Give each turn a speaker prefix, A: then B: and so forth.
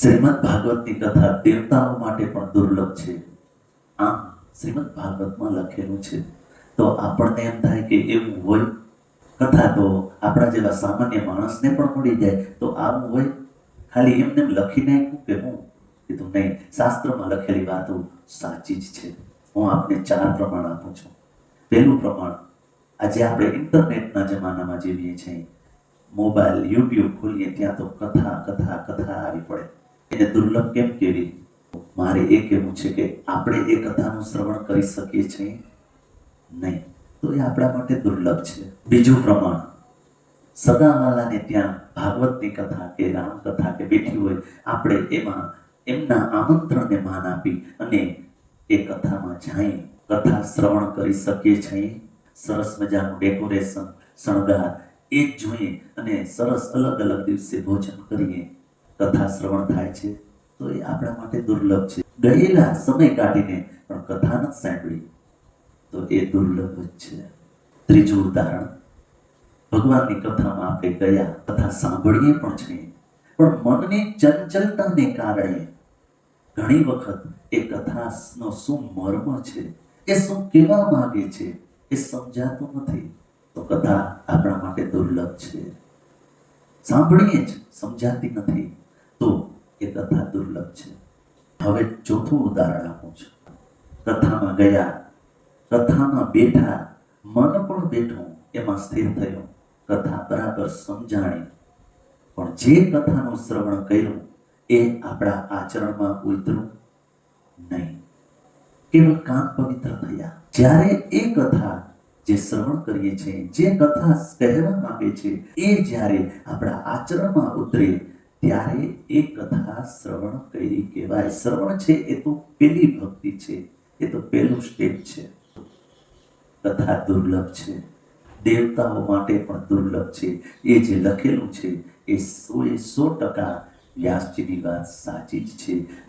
A: શ્રીમદ ભાગવતની કથા દેવતાઓ માટે પણ દુર્લભ છે. આમ, શ્રીમદ ભાગવતમાં લખેલું છે. તો આપણને એમ થાય કે એવું હોય, કથા તો આપણા જેવા સામાન્ય માણસને પણ મળી જાય, તો આવું હોય. ખાલી એમને એમ લખી નાખ્યું કે હું કીધું નહીં, શાસ્ત્રમાં લખેલી વાતો સાચી જ છે. હું આપને ચાર પ્રમાણ આપું છું. પહેલું પ્રમાણ, આજે આપણે ઇન્ટરનેટના જમાનામાં જીવીએ છીએ. મોબાઈલ, યુટ્યુબ ખોલીએ, ત્યાં તો કથા કથા કથા આવી પડે. એને દુર્લભ કેમ કેવી? મારે એ કહેવું છે કે આપણે એ કથાનું શ્રવણ કરી શકીએ છીએ નહીં. તો એ આપણા માટે દુર્લભ છે. બીજું પ્રમાણ. સદાવાલાને ત્યાં ભાગવતની કથા કે રામ કથા કે બેઠી હોય, આપણે એમાં એમના આમંત્રણને માન આપી અને એ કથામાં જઈ કથા શ્રવણ કરી શકીએ છીએ. સરસ મજાનું ડેકોરેશન શણગાર, એ જ જોઈએ અને સરસ અલગ અલગ દિવસે ભોજન કરીએ. કથા શ્રવણ થાય છે, તો એ આપણા માટે દુર્લભ છે. ગયેલા સમય કાઢીને પણ કથા ન સાંભળી, તો એ દુર્લભ જ છે. ત્રીજું ઉદાહરણ, ભગવાનની કથામાં આપણે ગયા, કથા સાંભળીએ પણ છીએ, પણ મનની ચંચલતાને કારણે ઘણી વખત એ કથાનો શું મર્મ છે, એ શું કહેવા માંગે છે, એ સમજાતું નથી, તો કથા આપણા માટે દુર્લભ છે. સાંભળીએ જ, સમજાતી નથી. એ કથા દુર્લભ છે. હવે ચોથું ઉદાહરણ આપું છું. કથામાં ગયા. કથામાં બેઠા મન પણ બેઠું, એમાં સ્થિર થયું. કથા બરાબર સમજાણી. પણ જે કથાનું શ્રવણ કર્યું, એ આપણા આચરણમાં ઉતર્યું નહીં. કેવળ કામ પવિત્ર થયા. જ્યારે એ કથા જે શ્રવણ કરીએ છીએ, જે કથા કહેવા માંગે છે, એ જ્યારે આપણા આચરણમાં ઉતરે ત્યારે એ કથા શ્રવણ કરી કહેવાય. શ્રવણ છે એ તો પેલી ભક્તિ છે, એ તો પહેલું સ્ટેપ છે. કથા દુર્લભ છે. દેવતાઓ માટે પણ દુર્લભ છે. એ જે લખેલું છે એ સો એ સો ટકા વ્યાસજીની વાત સાચી જ છે.